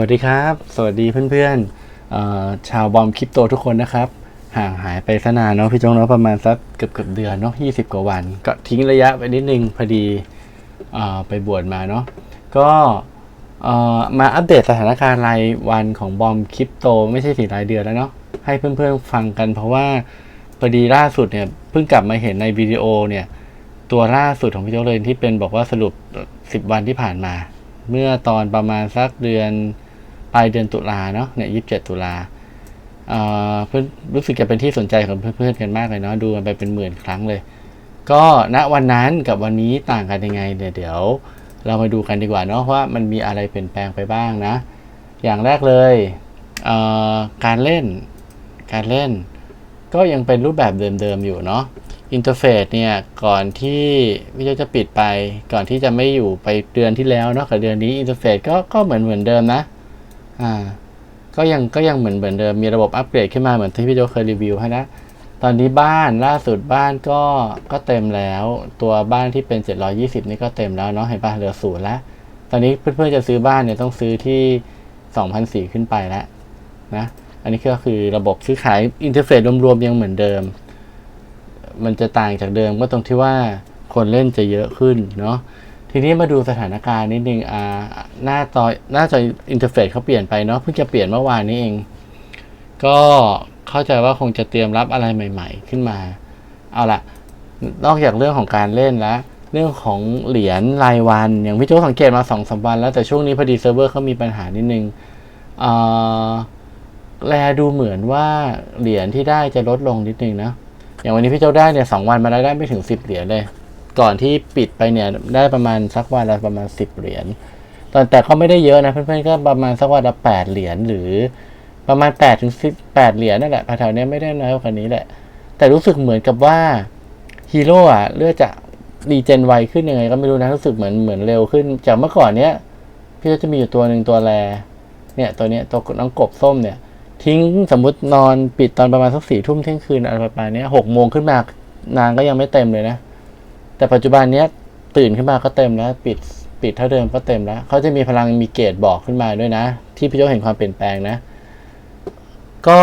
วัสดีครับ สวัสดีเพื่อนๆชาวบอมคริปโตทุกคนนะครับ ห่างหายไปสนานเนาะพี่จงเนาะประมาณสักเกือบเกือบเดือนเนาะ20กว่าวัน ก็ทิ้งระยะไปนิดนึงพอดีอไปบวชมาเนาะก็มาอัปเดตสถานการณ์รายวันของบอมคริปโต ไม่ใช่สี่รายเดือนแล้วเนาะให้เพื่อนๆฟังกันเพราะว่าพอดีล่าสุดเนี่ยเพิ่งกลับมาเห็นในวิดีโอเนี่ยตัวล่าสุดของพี่โจเลยที่เป็นบอกว่าสรุป 10 วันที่ผ่านมา เมื่อตอนประมาณสักเดือน ปลายเดือนตุลาเนาะเนี่ยยีิบเจ็ดตุลาเอ่อเพื่อนรู้สึกจะเป็นที่สนใจของเพื่อนๆกันมากเลยเนาะดูกันไปเป็นหมื่นครั้งเลย ก็ณวันนั้นกับวันนี้ต่างกันยังไงเนี่ยเดี๋ยวเรามาดูกันดีกว่าเนาะว่ามันมีอะไรเปลี่ยนแปลงไปบ้างนะ อย่างแรกเลยเอ่อการเล่นการเล่น ก็ยังเป็นรูปแบบเดิมๆอยู่เนาะอินเทอร์เฟซเนี่ยก่อนที่วิดีโอจะปิดไป ก่อนที่จะไม่อยู่ไปเดือนที่แล้วเนาะกับเดือนนี้อินเทอร์เฟซก็ก็เหมือนเหมือนเดิมนะ อ่า ก็ยังก็ยังเหมือนเหมือนเดิมมีระบบอัปเกรดขึ้นมาเหมือนที่พี่โจเคยรีวิวให้นะตอนนี้บ้านล่าสุดบ้านก็ก็เต็มแล้ว ตัวบ้านที่เป็น 720 นี่ก็เต็มแล้วเนาะเห็นปะเหลือศูนย์แล้วตอนนี้เพื่อนๆจะซื้อบ้านเนี่ยต้องซื้อที่2,004ขึ้นไปแล้วนะอันนี้ก็คือระบบซื้อขายอินเทอร์เฟซรวมๆยังเหมือนเดิม มันจะต่างจากเดิมก็ตรงที่ว่าคนเล่นจะเยอะขึ้นเนาะ ทีนี้มาดูสถานการณ์นิดนึงอ่าหน้าจอหน้าจออินเทอร์เฟซเขาเปลี่ยนไปเนาะเพิ่งจะเปลี่ยนเมื่อวานนี้เอง ก็เข้าใจว่าคงจะเตรียมรับอะไรใหม่ ๆ ขึ้นมา เอาละนอกจากเรื่องของการเล่นแล้วเรื่องของเหรียญรายวัน อย่างพี่โจสังเกตมาสองสามวันแล้วแต่ช่วงนี้พอดีเซิร์ฟเวอร์เขามีปัญหานิดนึงอ่าแลดูเหมือนว่าเหรียญที่ได้จะลดลงนิดนึงนะอย่างวันนี้พี่เจ้าได้เนี่ยสองวันมาแล้วได้ไม่ถึงสิบเหรียญเลย ก่อนที่ปิดไปเนี่ยได้ประมาณสักวันละประมาณสิบเหรียญตอนแต่ก็ไม่ได้เยอะนะเพื่อนๆก็ประมาณสักวันละแปดเหรียญหรือประมาณแปดถึงสิบแปดเหรียญนั่นแหละแถวๆนี้ไม่ได้น้อยกว่านี้แหละ แต่รู้สึกเหมือนกับว่าฮีโร่อะเลือดจะรีเจนไวขึ้นยังไงก็ไม่รู้นะรู้สึกเหมือนเหมือนเร็วขึ้น จากเมื่อก่อนเนี้ยพี่ก็จะมีอยู่ตัวหนึ่งตัวแรเนี่ยตัวเนี้ยตัวน้องกบส้มเนี่ย ทิ้งสมมตินอนปิดตอนประมาณสักสี่ทุ่มเที่ยงคืนอะไรประมาณนี้หกโมงขึ้นมานางก็ยังไม่เต็มเลยนะ แต่ปัจจุบันเนี้ยตื่นขึ้นมาก็เต็มแล้ว ปิดปิดเท่าเดิมก็เต็มแล้วเขาจะมีพลังมีเกจบอกขึ้นมาด้วยนะ ที่พี่โจเห็นความเปลี่ยนแปลงนะ ก็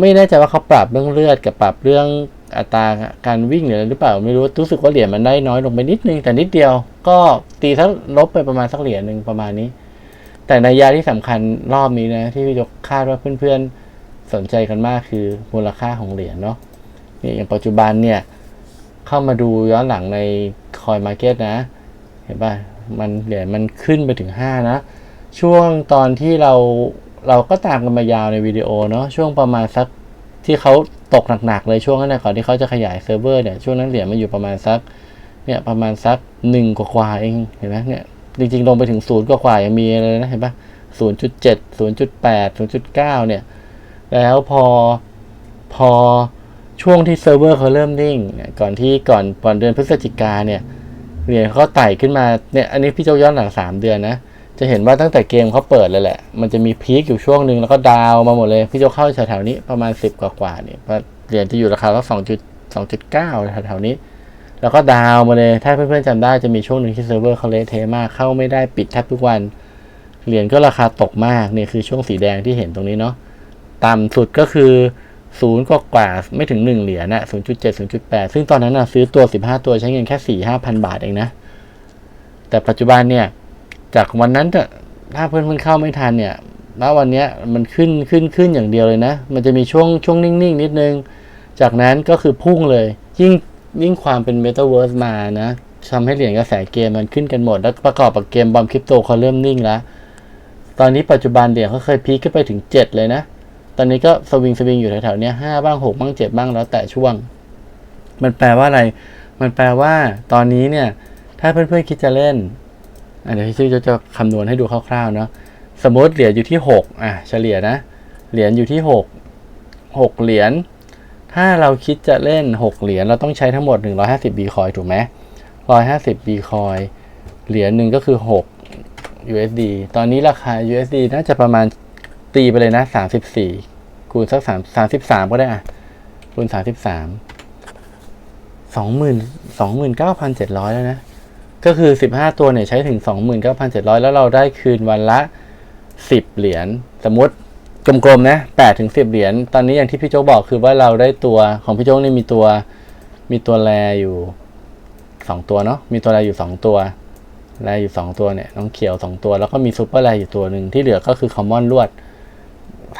ไม่แน่ใจว่าเขาปรับเรื่องเลือดกับปรับเรื่องอัตราการวิ่งหรืออะไรหรือเปล่าไม่รู้รู้สึกว่าเหรียญมันได้น้อยลงไปนิดนึงแต่นิดเดียว ก็ตีถ้าลบไปประมาณสักเหรียญหนึ่งประมาณนี้ แต่ในยาที่สำคัญรอบนี้นะ ที่พี่ยกคาดว่าเพื่อนๆสนใจกันมากคือมูลค่าของเหรียญเนาะอย่างปัจจุบันเนี่ย เข้ามาดูย้อนหลังในคอยมาร์เก็ตนะ เห็นป่ะ มันเหรียญมันขึ้นไปถึง 5 นะ ช่วงตอนที่เราเราก็ตามกันมายาวในวิดีโอเนาะช่วงประมาณสักที่เขาตกหนักๆเลยช่วงนั้นนะก่อนที่เขาจะขยายเซิร์ฟเวอร์เนี่ยช่วงนั้นเหรียญมันอยู่ประมาณสักเนี่ยประมาณสักหนึ่งกว่าๆเองเห็นไหมเนี่ยจริงๆลงไปถึงศูนย์กว่าๆยังมีเลยนะเห็นปะศูนย์จุดเจ็ดศูนย์จุดแปดศูนย์จุดเก้าเนี่ย แล้วพอพอ ช่วงที่เซิร์ฟเวอร์เขาเริ่มนิ่ง ก่อนที่ก่อนก่อนเดือนพฤศจิกาเนี่ยเหรียญเขาไต่ขึ้นมาเนี่ยอันนี้พี่เจ้าย้อนหลังสามเดือนนะ จะเห็นว่าตั้งแต่เกมเขาเปิดเลยแหละ มันจะมีพีคอยู่ช่วงหนึ่งแล้วก็ดาวมาหมดเลย พี่เจ้าเข้าแถวๆนี้ประมาณสิบกว่าๆเนี่ยเหรียญจะอยู่ราคาก็สองจุดสองจุดเก้าแถวๆนี้ แล้วก็ดาวมาเลย ถ้าเพื่อนๆจำได้จะมีช่วงหนึ่งที่เซิร์ฟเวอร์เขาเละเทมากเข้าไม่ได้ปิดแทบทุกวัน เหรียญก็ราคาตกมากเนี่ยคือช่วงสีแดงที่เห็นตรงนี้เนาะต่ำสุดก็คือ ศูนย์กว่ากว่าไม่ถึงหนึ่งเหรียญนะศูนย์จุดเจ็ดศูนย์จุดแปดซึ่งตอนนั้นนะซื้อตัวสิบห้าตัวใช้เงินแค่สี่ห้าพันบาทเองนะ แต่ปัจจุบันเนี่ย จากวันนั้นถ้าเพื่อนๆเข้าไม่ทันเนี่ยณวันเนี้ยมันขึ้นขึ้นขึ้นอย่างเดียวเลยนะ มันจะมีช่วงช่วงนิ่งๆ นิดนึง จากนั้นก็คือพุ่งเลย ยิ่งยิ่งความเป็น Metaverse มานะทำให้เหรียญกระแสเกมมันขึ้นกันหมด แล้วประกอบกับเกมบอมคริปโตเขาเริ่มนิ่งแล้ว ตอนนี้ปัจจุบันเหรียญเขาเคยพีคขึ้นไปถึง 7 เลยนะ ตอนนี้ก็สวิงสวิงอยู่แถวๆเนี้ยห้าบ้างหกบ้างเจ็ดบ้างแล้วแต่ช่วง มันแปลว่าอะไร มันแปลว่า ตอนนี้เนี่ย ถ้าเพื่อนๆคิดจะเล่นเดี๋ยวพี่จะจะคำนวณให้ดูคร่าวๆเนาะสมมติเหรียญอยู่ที่หกอะเฉลี่ยนะเหรียญอยู่ที่หกหกเหรียญถ้าเราคิดจะเล่น6เหรียญเราต้องใช้ทั้งหมด150 B คอยถูกไหม150 B คอยเหรียญหนึ่งก็คือ6 USD ตอนนี้ราคา USD น่าจะประมาณ ตีไปเลยนะ34คูณสัก3 33ก็ได้อะคูณ33 20,000 29,700แล้วนะ ก็คือ15ตัวเนี่ยใช้ถึง29,700แล้วเราได้คืนวันละสิบเหรียญสมมติกลมๆนะแปดถึงสิบเหรียญตอนนี้อย่างที่พี่โจ๊กบอกคือว่าเราได้ตัวของพี่โจ๊กนี่มีตัวมีตัวแรอยู่สองตัวเนาะมีตัวแรอยู่สองตัวแรอยู่สองตัวเนี่ยน้องเขียวสองตัว แล้วก็มีซูเปอร์แรอยู่ตัวหนึ่งที่เหลือก็คือคอมมอนลวด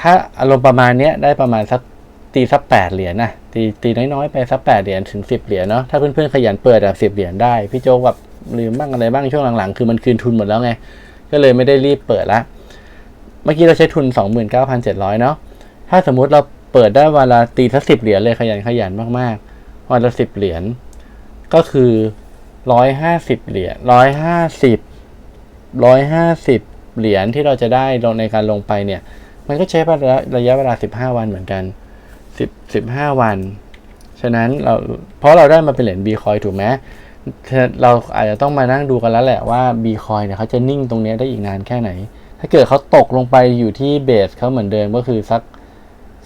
ถ้าอารมณ์ประมาณเนี้ยได้ประมาณสักตีสักแปดเหรียญนะตีตีน้อยๆไปสักแปดเหรียญถึงสิบเหรียญเนาะถ้าเพื่อนๆขยันเปิดแบบสิบเหรียญได้ พี่โจแบบลืมบ้างอะไรบ้างช่วงหลังๆ คือมันคืนทุนหมดแล้วไง ก็เลยไม่ได้รีบเปิดละ เมื่อกี้เราใช้ทุนสองหมื่นเก้าพันเจ็ดร้อยเนาะถ้าสมมุติเราเปิดได้วันละตีสักสิบเหรียญเลยขยันขยันมากๆ วันละสิบเหรียญก็คือร้อยห้าสิบเหรียญร้อยห้าสิบร้อยห้าสิบเหรียญที่เราจะได้ลงในการลงไปเนี่ย มันก็ใช้ระยะระยะเวลาสิบห้าวันเหมือนกันสิบสิบห้าวัน ฉะนั้นเราเพราะเราได้มาเป็นเหรียญบีคอยถูกไหมเราอาจจะต้องมานั่งดูกันแล้วแหละว่าบีคอยเนี่ยเขาจะนิ่งตรงนี้ได้อีกนานแค่ไหน ถ้าเกิดเขาตกลงไปอยู่ที่เบสเขาเหมือนเดิมก็คือสัก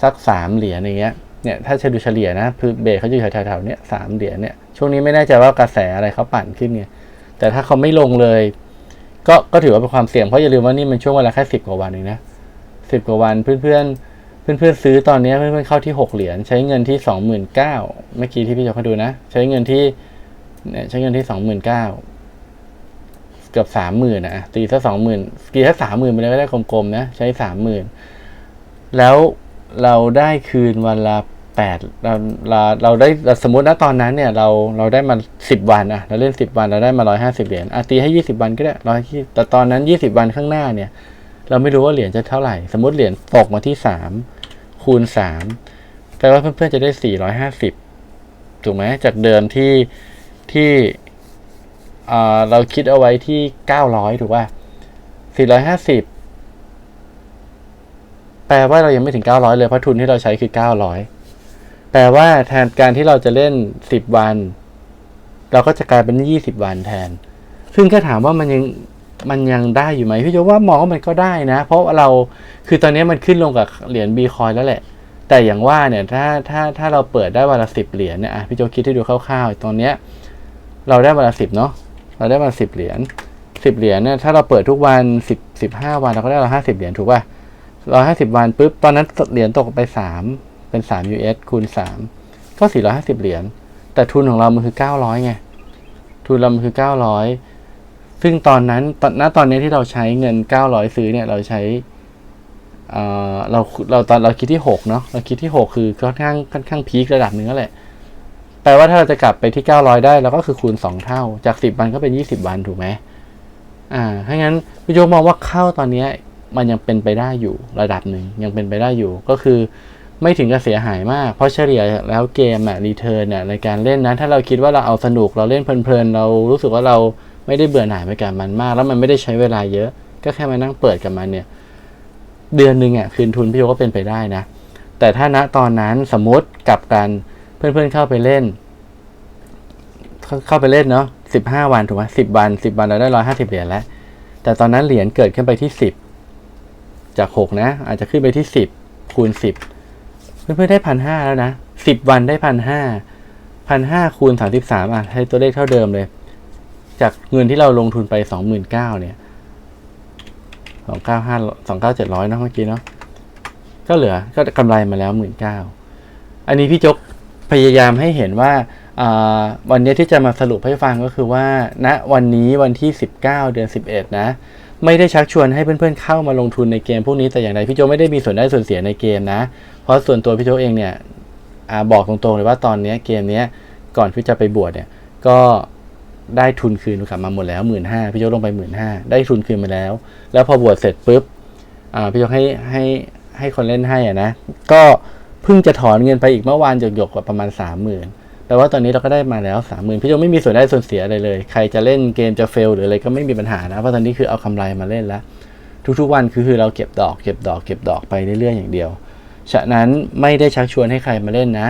สักสามเหรียญอย่างเงี้ยเนี่ยถ้าจะดูเฉลี่ยนะคือเบสเขาอยู่แถวๆเนี้ยสามเหรียญเนี่ยช่วงนี้ไม่แน่ใจว่ากระแสอะไรเขาปั่นขึ้นไงแต่ถ้าเขาไม่ลงเลย ก็ก็ถือว่าเป็นความเสี่ยงเพราะอย่าลืมว่านี่มันช่วงเวลาแค่สิบกว่าวันเองนะ สิบกว่าวันเพื่อนเพื่อนเพื่อนเพื่อนซื้อตอนนี้เพื่อนเพื่อนเข้าที่หกเหรียญใช้เงินที่สองหมื่นเก้าเมื่อกี้ที่พี่จะให้ดูนะ ใช้เงินที่เนี่ยใช้เงินที่สองหมื่นเก้าเกือบสามหมื่นนะตีสักสองหมื่นตีสักสามหมื่นไปเลยก็ได้กลมๆนะใช้สามหมื่นแล้วเราได้คืนวันละแปดเราเราเราได้สมมตินะตอนนั้นเนี่ย เราเราได้มาสิบวันอะเราเล่นสิบวันเราได้มาร้อยห้าสิบเหรียญอะตีให้ยี่สิบวันก็ได้ร้อยที่แต่ตอนนั้นยี่สิบวันข้างหน้าเนี่ย เราไม่รู้ว่าเหรียญจะเท่าไหร่ สมมติเหรียญตกมาที่สามคูณสามแปลว่าเพื่อนๆจะได้สี่ร้อยห้าสิบถูกไหมจากเดิมที่ที่เราคิดเอาไว้ที่เก้าร้อยถูกป่ะสี่ร้อยห้าสิบแปลว่าเรายังไม่ถึงเก้าร้อยเลยเพราะทุนที่เราใช้คือเก้าร้อยแปลว่าแทนการที่เราจะเล่นสิบวัน เราก็จะกลายเป็นยี่สิบวันแทน ซึ่งก็ถามว่ามันยัง มันยังได้อยู่ไหมพี่โจว่ามองว่ามันก็ได้นะ เพราะเราคือตอนนี้มันขึ้นลงกับเหรียญบีคอยแล้วแหละ แต่อย่างว่าเนี่ยถ้าถ้าถ้าเราเปิดได้วันละสิบเหรียญเนี่ยพี่โจคิดให้ดูคร่าวๆตอนเนี้ยเราได้วันละสิบเนาะเราได้วันสิบเหรียญสิบเหรียญเนี่ยถ้าเราเปิดทุกวันสิบสิบห้าวันเราก็ได้เราห้าสิบเหรียญถูกป่ะเราห้าสิบวันปุ๊บตอนนั้นเหรียญตกไปสามเป็นสาม US คูณสามก็สี่ร้อยห้าสิบเหรียญแต่ทุนของเรามันคือเก้าร้อยไงทุนเรามันคือเก้าร้อย ซึ่งตอนนั้นตอนณตอนนี้ที่เราใช้เงินเก้าร้อยซื้อเนี่ย เราใช้เอ่อเราเราตอนเราคิดที่หกเนาะเราคิดที่หกคือค่อนข้างค่อนข้างพีคระดับหนึ่งแล้วแหละแปลว่าถ้าเราจะกลับไปที่ 900 ได้เราก็คือคูณ 2 เท่า จาก 10 วันก็เป็น 20 วันถูกไหมอ่าถ้างั้นพี่โยมองว่าเข้าตอนนี้มันยังเป็นไปได้อยู่ระดับหนึ่งยังเป็นไปได้อยู่ก็คือไม่ถึงกับเสียหายมาก เพราะเฉลี่ยแล้วเกมอะรีเทิร์นอะในการเล่นนะถ้าเราคิดว่าเราเอาสนุกเราเล่นเพลินๆเรารู้สึกว่าเรา ไม่ได้เบื่อหน่ายไปกับมันมาก แล้วมันไม่ได้ใช้เวลาเยอะ ก็แค่มานั่งเปิดกับมันเนี่ย เดือนหนึ่งอะคืนทุนพี่โยก็เป็นไปได้นะ แต่ถ้าณตอนนั้นสมมติกับกันเพื่อนๆเข้าไปเล่นเข้าเข้าไปเล่นเนาะสิบห้าวันถูกไหมสิบวันสิบวันเราได้ร้อยห้าสิบเหรียญแล้ว แต่ตอนนั้นเหรียญเกิดขึ้นไปที่สิบจากหกนะ อาจจะขึ้นไปที่สิบคูณสิบเพื่อนๆได้พันห้าแล้วนะสิบวันได้พันห้าพันห้าคูณสามสิบสามอะให้ตัวเลขเท่าเดิมเลย จากเงินที่เราลงทุนไปสองหมื่นเก้าเนี่ยสองเก้าห้าสองเก้าเจ็ดร้อยเนาะเมื่อกี้เนาะก็เหลือก็กำไรมาแล้วหมื่นเก้าอันนี้พี่จกพยายามให้เห็นว่าวันนี้ที่จะมาสรุปให้ฟังก็คือว่าณวันนี้วันที่ 19 เดือน 11 นะ ไม่ได้ชักชวนให้เพื่อนๆเข้ามาลงทุนในเกมพวกนี้แต่อย่างใดพี่โจไม่ได้มีส่วนได้ส่วนเสียในเกมนะ เพราะส่วนตัวพี่โจเองเนี่ยอบอกตรงๆเลยว่าตอนนี้เกมนี้ก่อนที่จะไปบวชเนี่ยก็ ได้ทุนคืนกลับมาหมดแล้วหมื่นห้าพี่โจลงไปหมื่นห้าได้ทุนคืนมาแล้ว แล้วพอบวชเสร็จปุ๊บอ่าพี่โจให้ให้ให้คนเล่นให้อะนะ ก็เพิ่งจะถอนเงินไปอีกเมื่อวานหยกๆกประมาณสามหมื่นแปลว่าตอนนี้เราก็ได้มาแล้วสามหมื่นพี่โจไม่มีส่วนได้ส่วนเสียอะไรเลย ใครจะเล่นเกมจะเฟลหรืออะไรก็ไม่มีปัญหานะเพราะตอนนี้คือเอากำไรมาเล่นแล้ว ทุกๆวันคือคือเราเก็บดอกเก็บดอกเก็บดอกไปเรื่อยๆอย่างเดียว ฉะนั้นไม่ได้ชักชวนให้ใครมาเล่นนะ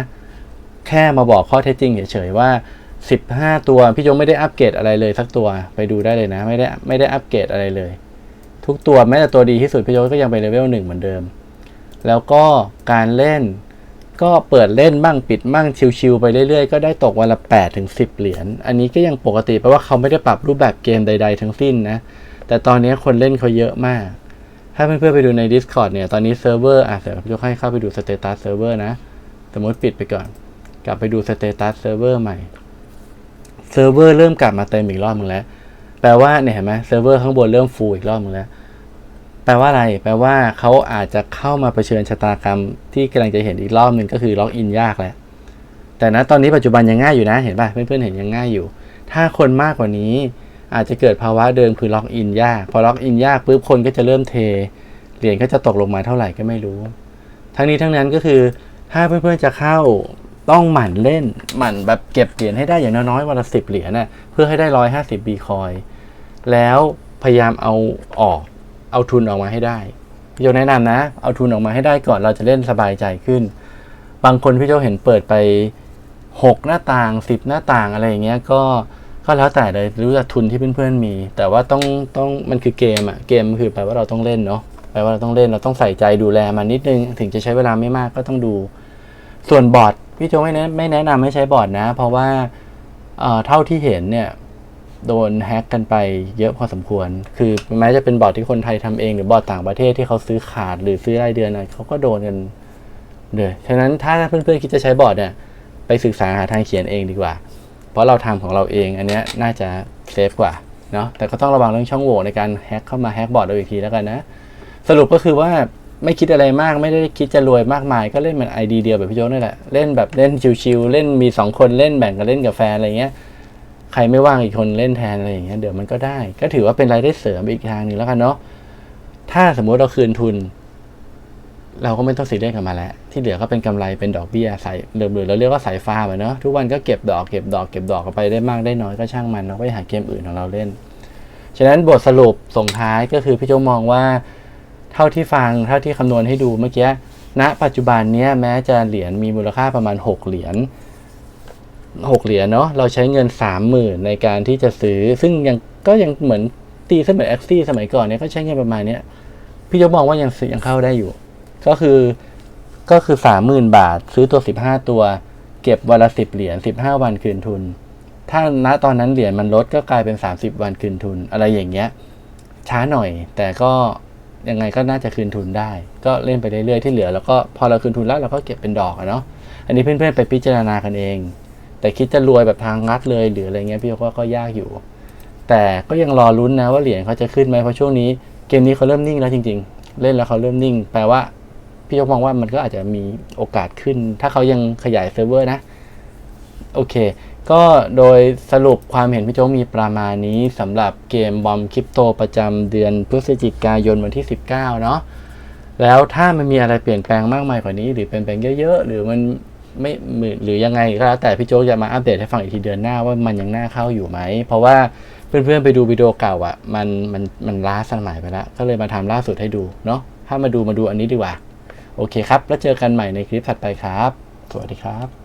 แค่มาบอกข้อเท็จจริงเฉยๆว่า 15 ตัว พี่โจไม่ได้อัปเกรดอะไรเลยสักตัวไปดูได้เลยนะ ไม่ได้ไม่ได้อัปเกรดอะไรเลย ทุกตัวแม้แต่ตัวดีที่สุดพี่โจก็ยังไปเลเวลหนึ่งเหมือนเดิม แล้วก็การเล่นก็เปิดเล่นบ้างปิดบ้างชิวๆไปเรื่อยๆ ก็ได้ตกวันละ8ถึง10 เหรียญ อันนี้ก็ยังปกติเพราะว่าเขาไม่ได้ปรับรูปแบบเกมใด ๆ ทั้งสิ้นนะ แต่ตอนนี้คนเล่นเขาเยอะมาก ถ้าเพื่อนๆไปดูใน Discord เนี่ย ตอนนี้เซิร์ฟเวอร์อะเดี๋ยวผมจให้เข้าไปดูสเตตัสเซิร์ฟเวอร์นะ สมมติปิดไปก่อน กลับไปดูสเตตัสเซิร์ฟเวอร์ใหม่ เซิร์ฟเวอร์เริ่มกลับมาเต็มอีกรอบนึงแล้ว แปลว่าเนี่ยเห็นไหมเซิร์ฟเวอร์ข้างบนเริ่มฟูอีกรอบนึงแล้ว แปลว่าอะไร แปลว่าเขาอาจจะเข้ามาเผชิญชะตากรรม ที่กำลังจะเห็นอีกรอบหนึ่งก็คือล็อกอินยากแหละ แต่นะตอนนี้ปัจจุบันยังง่ายอยู่นะ เห็นป่ะเพื่อนๆเห็นยังง่ายอยู่ ถ้าคนมากกว่านี้อาจจะเกิดภาวะเดิมคือล็อกอินยาก พอล็อกอินยากปุ๊บคนก็จะเริ่มเท เหรียญก็จะตกลงมาเท่าไหร่ก็ไม่รู้ ทั้งนี้ทั้งนั้นก็คือถ้าเพื่อนๆจะเข้า ต้องหมั่นเล่นหมั่นแบบเก็บเหรียญให้ได้อย่างน้อยๆวันละสิบเหรียญน่ะเพื่อให้ได้ร้อยห้าสิบบีคอยแล้วพยายามเอาออก เอาทุนออกมาให้ได้พี่โจแนะนำนะ เอาทุนออกมาให้ได้ก่อนเราจะเล่นสบายใจขึ้น บางคนพี่โจเห็นเปิดไปหกหน้าต่างสิบหน้าต่างอะไรอย่างเงี้ยก็ก็แล้วแต่เลยรู้จักทุนที่เพื่อนๆมี แต่ว่าต้องต้องมันคือเกมอะเกมคือแปลว่าเราต้องเล่นเนาะแปลว่าเราต้องเล่นเราต้องใส่ใจดูแลมันนิดนึง ถึงจะใช้เวลาไม่มากก็ต้องดู ส่วนบอร์ด พี่โจไม่แนะไม่แนะนำให้ใช้บอร์ดนะ เพราะว่าเอ่อเท่าที่เห็นเนี่ยโดนแฮ็กกันไปเยอะพอสมควร คือแม้จะเป็นบอร์ดที่คนไทยทำเองหรือบอร์ดต่างประเทศที่เขาซื้อขาดหรือซื้อรายเดือนนะไรเขาก็โดนกันเลยฉะนั้นถ้าเพื่อนๆคิดจะใช้บอร์ดเนี่ยไปศึกษาหาทางเขียนเองดีกว่า เพราะเราทำของเราเองอันนี้น่าจะเซฟกว่าเนาะแต่ก็ต้องระวังเรื่องช่องโหว่ในการแฮ็กเข้ามาแฮ็กบอร์ดเราอีกทีแล้วกันนะ สรุปก็คือว่า ไม่คิดอะไรมากไม่ได้คิดจะรวยมากมาย ก็เล่นเหมือนไอเดียเดียวแบบพี่โจ้นี่แหละเล่นแบบเล่นชิวๆเล่นมีสองคนเล่นแบ่งกันเล่นกับแฟนอะไรเงี้ยใครไม่ว่างอีกคนเล่นแทนอะไรอย่างเงี้ยเดี๋ยวมันก็ได้ ก็ถือว่าเป็นรายได้เสริมอีกทางหนึ่งแล้วกันเนาะถ้าสมมุติเราคืนทุน เราก็ไม่ต้องซีเรียสกับมาแล้ว ที่เหลือก็เป็นกำไรเป็นดอกเบี้ยสายหรือเราเรียกว่าสายฟ้าไปเนาะทุกวันก็เก็บดอกเก็บดอกเก็บดอกกันไปได้มากได้น้อยก็ช่างมันเราไปหาเกมอื่นของเราเล่น ฉะนั้นบทสรุปส่งท้ายก็คือพี่โจมองว่า เท่าที่ฟังเท่าที่คำนวณให้ดูเมื่อกี้ณปัจจุบันเนี้ยแม้จะเหรียญมีมูลค่าประมาณ 6 เหรียญ6เหรียญเนาะเราใช้เงิน 30,000 ในการที่จะซื้อ ซึ่งยังก็ยังเหมือนตีเสมือนแอคซี่สมัยก่อนเนี่ยก็ใช้เงินประมาณเนี้ยพี่ยกมองว่ายังซื้อยังเข้าได้อยู่ ก็คือก็คือ 30,000 บาท ซื้อตัว 15 ตัว เก็บวันละ 10 เหรียญ15 วันคืนทุน ถ้าณตอนนั้นเหรียญมันลดก็กลายเป็น 30 วันคืนทุน อะไรอย่างเงี้ยช้าหน่อยแต่ก็ ยังไงก็น่าจะคืนทุนได้ ก็เล่นไปเรื่อยๆที่เหลือแล้วก็พอเราคืนทุนแล้วเราก็เก็บเป็นดอกเนาะอันนี้เพื่อนๆไปพิจารณากันเอง แต่คิดจะรวยแบบทางงัดเลยหรืออะไรเงี้ยพี่กว่าก็ยากอยู่ แต่ก็ยังรอลุ้นนะว่าเหรียญเขาจะขึ้นไหมเพราะช่วงนี้เกมนี้เขาเริ่มนิ่งแล้วจริง ๆ เล่นแล้วเขาเริ่มนิ่ง แปลว่าพี่ยกมองว่ามันก็อาจจะมีโอกาสขึ้น ถ้าเขายังขยายเซิร์ฟเวอร์นะ โอเค ก็โดยสรุปความเห็นพี่โจกมีประมาณนี้สำหรับเกมบอมคริปโตประจำเดือนพฤศจิกายนวันที่ 19 เนาะแล้วถ้ามันมีอะไรเปลี่ยนแปลงมากมายกว่านี้ หรือเปลี่ยนแปลงเยอะๆ หรือมันไม่หรือยังไงก็แล้วแต่พี่โจ๊กจะมาอัปเดตให้ฟังอีกทีเดือนหน้าว่ามันยังน่าเข้าอยู่ไหม เพราะว่าเพื่อนๆไปดูวิดีโอเก่าอะมันมันมันล้าสมัยไปแล้ว ก็เลยมาทำล่าสุดให้ดูเนาะถ้ามาดูมาดูอันนี้ดีกว่า โอเคครับ แล้วเจอกันใหม่ในคลิปถัดไปครับ สวัสดีครับ